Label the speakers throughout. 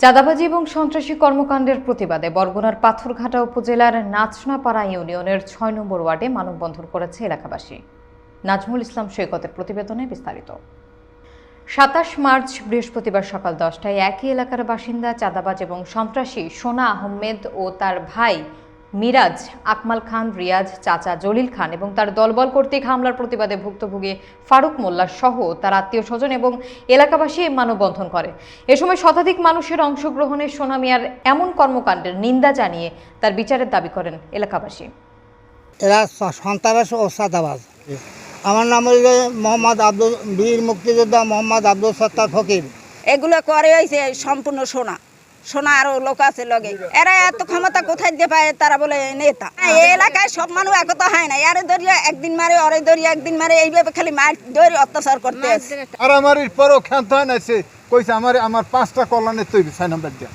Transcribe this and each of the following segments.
Speaker 1: চাঁদাবাজি এবং সন্ত্রাসী কর্মকাণ্ডের প্রতিবাদে বরগুনার পাথরঘাটা উপজেলার নাচনাপাড়া ইউনিয়নের ছয় নম্বর ওয়ার্ডে মানববন্ধন করেছে এলাকাবাসী। নাজমুল ইসলাম সৈকতের প্রতিবেদনে বিস্তারিত। সাতাশ মার্চ বৃহস্পতিবার সকাল দশটায় একই এলাকার বাসিন্দা চাঁদাবাজ এবং সন্ত্রাসী সোনা আহমেদ ও তার ভাই মিরাজ আকমাল খান রিয়াজ চাচা জলিল খান এবং তার দলবল কর্তৃক হামলার প্রতিবাদে ভুক্তভোগী ফারুক মোল্লা সহ তার আত্মীয় স্বজন এবং এলাকাবাসী মানববন্ধন করে। এ সময় শতাধিক মানুষের অংশগ্রহণে সোনা মিয়ার এমন কর্মকাণ্ডের নিন্দা জানিয়ে তার বিচারের দাবি করেন এলাকাবাসী।
Speaker 2: এরা সন্ত্রাস ও সাদাবাজ। আমার নাম হইল মোহাম্মদ আব্দুল বীর মুক্তিযোদ্ধা মোহাম্মদ আব্দুল সত্তার ফকির।
Speaker 3: এগুলো করে হয়েছে সম্পূর্ণ সোনা। সোনা আরও লোক আছে লগে। এরা এত ক্ষমতা কোথায় দিয়ে পায় তারা বলে নেতা। এই এলাকায় সব মানুষ একত হয় না। এরে ধরিয়া একদিন মারে অরে ধরিয়া একদিন মারে এইভাবে খালি মার ধরে অত্যাচার করতে আছে।
Speaker 4: মারামারির পরও ক্ষান্ত হয় না সে কইছে আমার আমার পাঁচটা কল্যাণের তৈরি ছয় নম্বর দিয়া।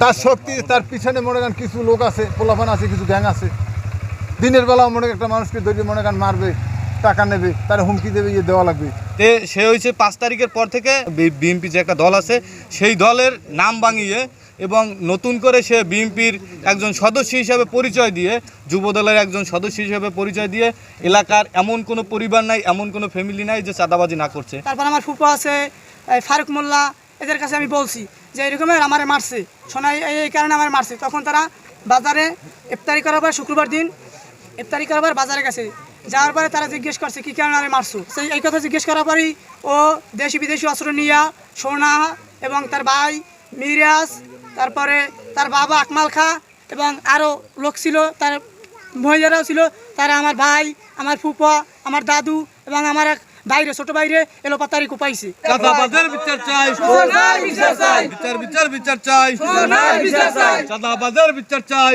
Speaker 4: তার শক্তি তার পিছনে মনে করেন কিছু লোক আছে পোলাপান আছে কিছু গ্যাং আছে। দিনের বেলা মনে একটা মানুষকে ধরিয়ে মনে করেন মারবে টাকা নেবে তার হুমকি দেবে ইয়ে দেওয়া লাগবে।
Speaker 5: তে সে হয়েছে পাঁচ তারিখের পর থেকে বিএনপি যে একটা দল আছে, সেই দলের নাম ভাঙিয়ে এবং নতুন করে সে বিএনপির একজন সদস্য হিসাবে পরিচয় দিয়ে যুব দলের একজন সদস্য হিসাবে পরিচয় দিয়ে এলাকার এমন কোনো পরিবার নাই, এমন কোনো ফ্যামিলি নাই যে চাঁদাবাজি না করছে।
Speaker 6: তারপর আমার ফুপা আছে ফারুক মোল্লা, এদের কাছে আমি বলছি যে এরকমের আমারে মারছে। সোনাই এই কারণে আমার মারছে। তখন তারা বাজারে ইফতারি করার পর শুক্রবার দিন ইফতারি করার পর বাজারে গেছে। যাওয়ার পরে তারা জিজ্ঞেস করছে কী কারণে আরে মারছো? সেই এই কথা জিজ্ঞেস করার পরই ও দেশি বিদেশি অস্ত্র নিয়া সোনা এবং তার ভাই মিরাজ তারপরে তার বাবা আকমাল খা এবং আরও লোক ছিল তার মহিলারাও ছিল তারা আমার ভাই আমার ফুপা আমার দাদু এবং আমার এক বাইরে ছোট বাইরে এলো পাতারি কোপাইছে
Speaker 5: চাঁদাবাজের বিচার চাই। বিচার বিচার বিচার চাই। চাঁদাবাজের বিচার চাই।